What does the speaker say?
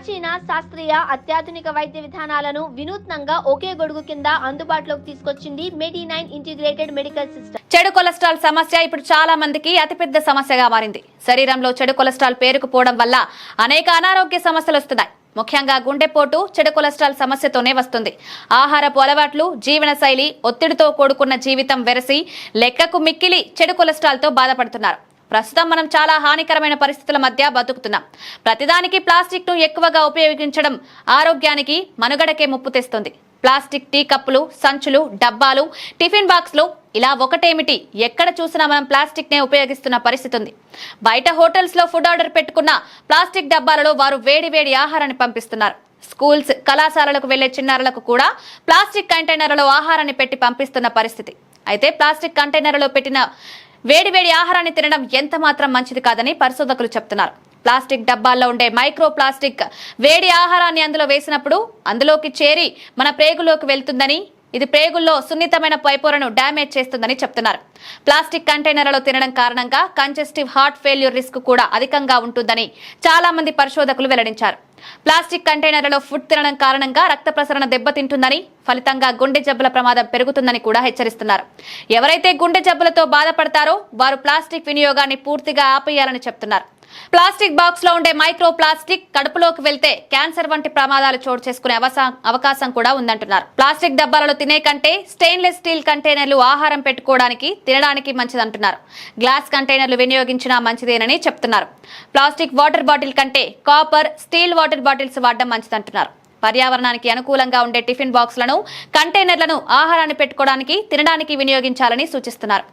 ప్రాచీన శాస్త్రీయ అత్యాధునిక వైద్య విధానాలను వినూత్నంగా ఒకే గొడుగు కింద అందుబాటులోకి తీసుకొచ్చింది medi nine integrated medical system. చెడు కొలెస్ట్రాల్ సమస్య ఇప్పుడు చాలా మందికి అతిపెద్ద సమస్యగా మారింది. శరీరంలో చెడు కొలెస్ట్రాల్ పేరుకుపోవడం వల్ల అనేక అనారోగ్య సమస్యలు వస్తున్నాయి. ముఖ్యంగా గుండెపోటు చెడు కొలెస్ట్రాల్ సమస్యతోనే వస్తుంది. ఆహారపు అలవాట్లు జీవనశైలి ఒత్తిడితో కూడుకున్న జీవితం వెరసి లెక్కకు మిక్కిలి చెడు కొలెస్ట్రాల్తో బాధపడుతున్నారు. ప్రస్తుతం మనం చాలా హానికరమైన పరిస్థితుల మధ్య బతుకుతున్నాం. ప్రతిదానికి ప్లాస్టిక్ను ఎక్కువగా ఉపయోగించడం ఆరోగ్యానికి మనుగడకే ముప్పు తెస్తుంది. ప్లాస్టిక్ టీ కప్పులు సంచులు డబ్బాలు టిఫిన్ బాక్స్లు ఇలా ఒకటేమిటి? ఎక్కడ చూసినా మనం ప్లాస్టిక్ నే ఉపయోగిస్తున్న పరిస్థితి ఉంది బయట హోటల్స్లో ఫుడ్ ఆర్డర్ పెట్టుకున్న ప్లాస్టిక్ డబ్బాలలో వారు వేడి వేడి ఆహారాన్ని పంపిస్తున్నారు. స్కూల్స్ కళాశాలలకు వెళ్ళే చిన్నారులకు కూడా ప్లాస్టిక్ కంటైనర్లలో ఆహారాన్ని పెట్టి పంపిస్తున్న పరిస్థితి. అయితే ప్లాస్టిక్ కంటైనర్లో పెట్టిన వేడి వేడి ఆహారాన్ని తినడం ఎంత మాత్రం మంచిది కాదని పరిశోధకులు చెప్తున్నారు. ప్లాస్టిక్ డబ్బాల్లో ఉండే మైక్రో ప్లాస్టిక్ వేడి ఆహారాన్ని అందులో వేసినప్పుడు అందులోకి చేరి మన ప్రేగులోకి వెళ్తుందని ఇది ప్రేగుల్లో సున్నితమైన పైపొరను డ్యామేజ్ చేస్తుందని చెప్తున్నారు. ప్లాస్టిక్ కంటైనర్లలో తినడం కారణంగా కంజెస్టివ్ హార్ట్ ఫెయిల్యూర్ రిస్క్ కూడా అధికంగా ఉంటుందని చాలా మంది పరిశోధకులు వెల్లడించారు. ప్లాస్టిక్ కంటైనర్లలో ఫుడ్ తినడం కారణంగా రక్త ప్రసరణ దెబ్బతింటుందని ఫలితంగా గుండె జబ్బుల ప్రమాదం పెరుగుతుందని కూడా హెచ్చరిస్తున్నారు. ఎవరైతే గుండె జబ్బులతో బాధపడతారో వారు ప్లాస్టిక్ వినియోగాన్ని పూర్తిగా ఆపేయాలని చెప్తున్నారు. ప్లాస్టిక్ బాక్స్లో ఉండే మైక్రో ప్లాస్టిక్ కడుపులోకి వెళ్తే క్యాన్సర్ వంటి ప్రమాదాలు చోటు చేసుకునే అవకాశం కూడా ఉందంటున్నారు. ప్లాస్టిక్ డబ్బాలలో తినే కంటే స్టెయిన్లెస్ స్టీల్ కంటైనర్లు ఆహారం పెట్టుకోవడానికి తినడానికి మంచిదంటున్నారు. గ్లాస్ కంటైనర్లు వినియోగించినా మంచిదేనని చెప్తున్నారు. ప్లాస్టిక్ వాటర్ బాటిల్ కంటే కాపర్ స్టీల్ వాటర్ బాటిల్స్ వాడడం మంచిదంటున్నారు. పర్యావరణానికి అనుకూలంగా ఉండే టిఫిన్ బాక్స్లను కంటైనర్లను ఆహారాన్ని పెట్టుకోవడానికి తినడానికి వినియోగించాలని సూచిస్తున్నారు.